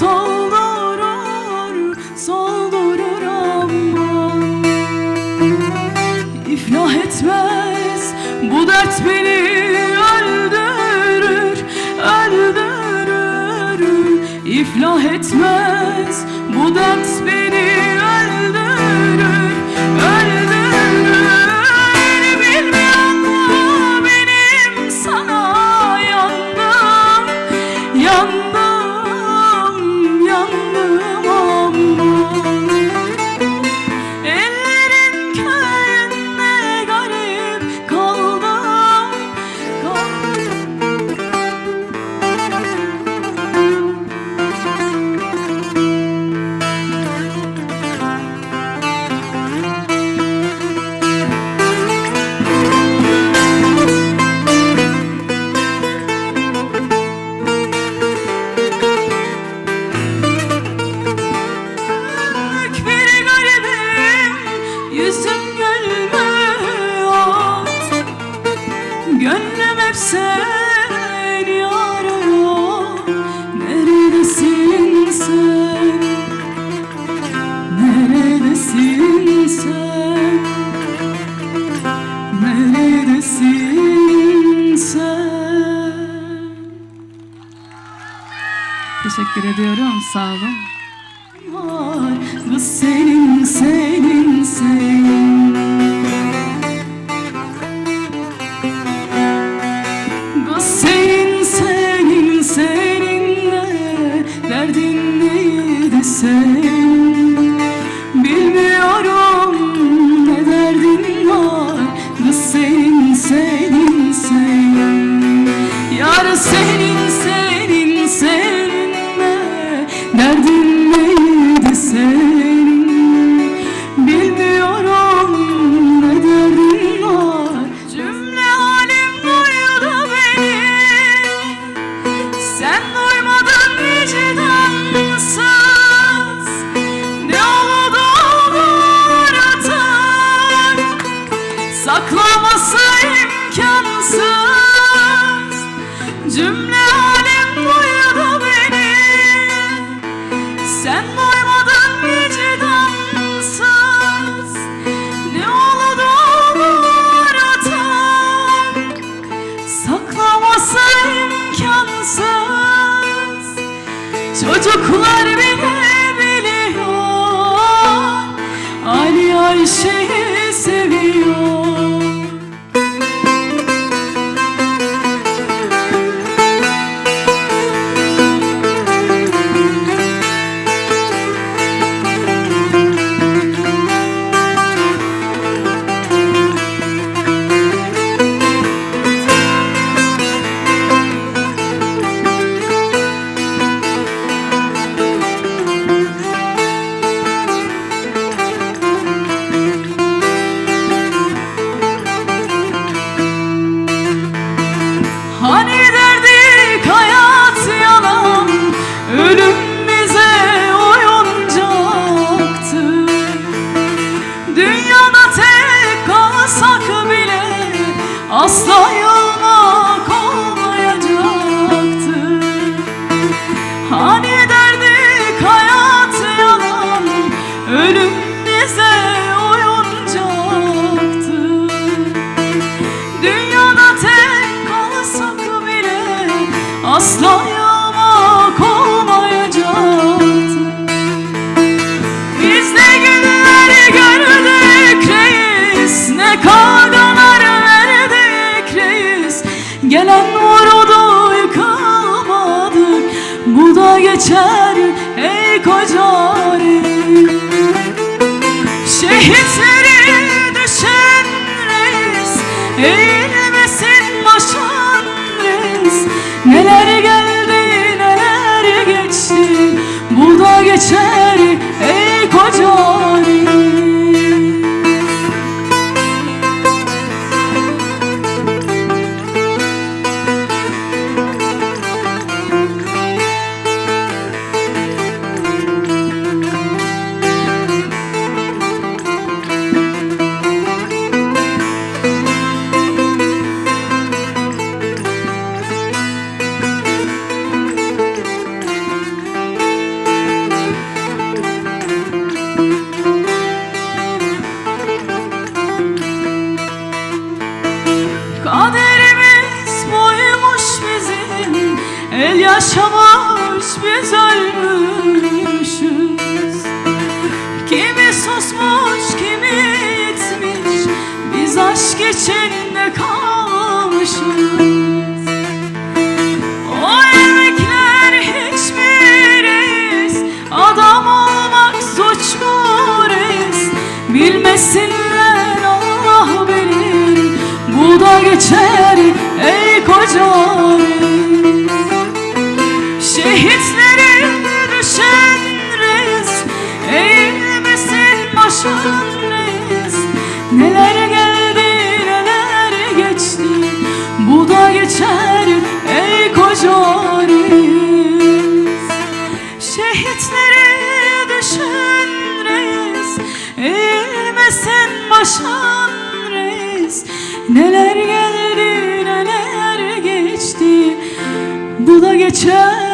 soldurur soldurur aman İflah etmez bu dert beni öldürür, öldürür. İflah etmez bu dert beni Gönlüm hep seni arıyor Neredesin sen? Neredesin sen? Neredesin sen? Teşekkür ediyorum sağ olun. Var senin senin senin say Saklaması imkansız. Cümle halim duydu beni. Sen duymadın vicdansız. Ne oldu olur atar Saklaması imkansız. Çocuklar bile biliyor. Ali Ayşe'yi seviyor ey koca reis Şehitleri düşen reis Eğilmesin başın reis Neler geldi neler geçti Bu da geçer ey koca El yaşamış biz ölmüşüz Kimi susmuş kimi gitmiş Biz aşk içinde kalmışız. Bilmesinler Allah bilir. Bu da geçer ey koca Bu da geçer ey koca reis. Şehitleri düşen reis Eğilmesin başın reis. Neler geldi neler geçti Bu da geçer